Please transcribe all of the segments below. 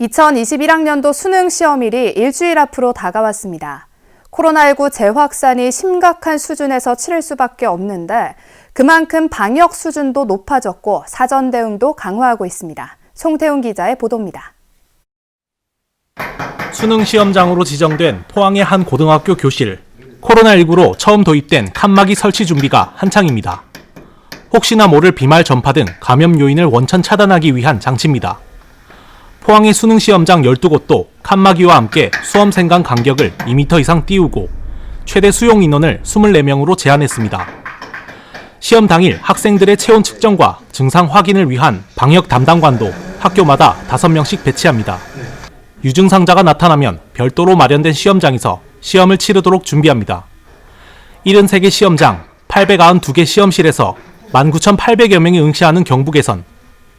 2021학년도 수능 시험일이 일주일 앞으로 다가왔습니다. 코로나19 재확산이 심각한 수준에서 치를 수밖에 없는데 그만큼 방역 수준도 높아졌고 사전 대응도 강화하고 있습니다. 송태훈 기자의 보도입니다. 수능 시험장으로 지정된 포항의 한 고등학교 교실. 코로나19로 처음 도입된 칸막이 설치 준비가 한창입니다. 혹시나 모를 비말 전파 등 감염 요인을 원천 차단하기 위한 장치입니다. 포항의 수능 시험장 12곳도 칸막이와 함께 수험생 간 간격을 2m 이상 띄우고 최대 수용 인원을 24명으로 제한했습니다. 시험 당일 학생들의 체온 측정과 증상 확인을 위한 방역 담당관도 학교마다 5명씩 배치합니다. 유증상자가 나타나면 별도로 마련된 시험장에서 시험을 치르도록 준비합니다. 73개 시험장, 892개 시험실에서 19,800여 명이 응시하는 경북에선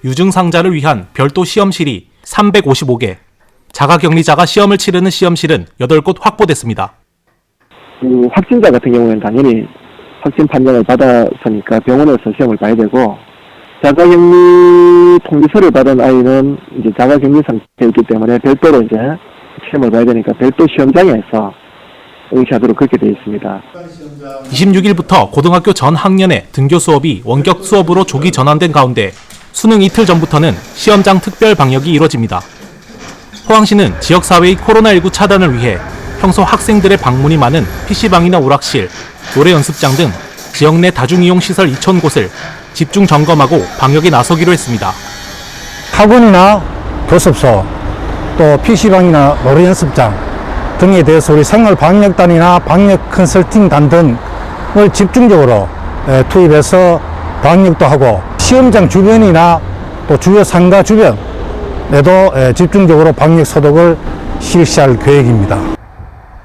유증상자를 위한 별도 시험실이 355개, 자가격리자가 시험을 치르는 시험실은 8곳 확보됐습니다. 그 확진자 같은 경우에는 당연히 확진 판정을 받았으니까 병원에서 시험을 봐야 되고 자가격리 통지서를 받은 아이는 이제 자가격리 상태였기 때문에 별도로 이제 시험을 봐야 되니까 별도 시험장에서 응시하도록 그렇게 되어 있습니다. 26일부터 고등학교 전 학년의 등교 수업이 원격 수업으로 조기 전환된 가운데 수능 이틀 전부터는 시험장 특별 방역이 이뤄집니다. 포항시는 지역사회의 코로나19 차단을 위해 평소 학생들의 방문이 많은 PC방이나 오락실, 노래 연습장 등 지역 내 다중이용 시설 2,000곳을 집중 점검하고 방역에 나서기로 했습니다. 학원이나 교습소, 또 PC방이나 노래 연습장 등에 대해서 우리 생활 방역단이나 방역 컨설팅단 등을 집중적으로 에, 투입해서 방역도 하고 시험장 주변이나 또 주요 상가 주변에도 에, 집중적으로 방역 소독을 실시할 계획입니다.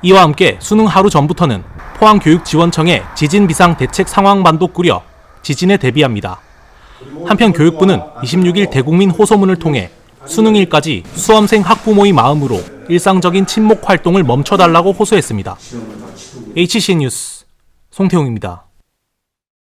이와 함께 수능 하루 전부터는 포항교육지원청에 지진 비상 대책 상황 반도 꾸려 지진에 대비합니다. 한편 교육부는 26일 대국민 호소문을 통해 수능일까지 수험생 학부모의 마음으로 일상적인 친목 활동을 멈춰달라고 호소했습니다. HC 뉴스 송태웅입니다.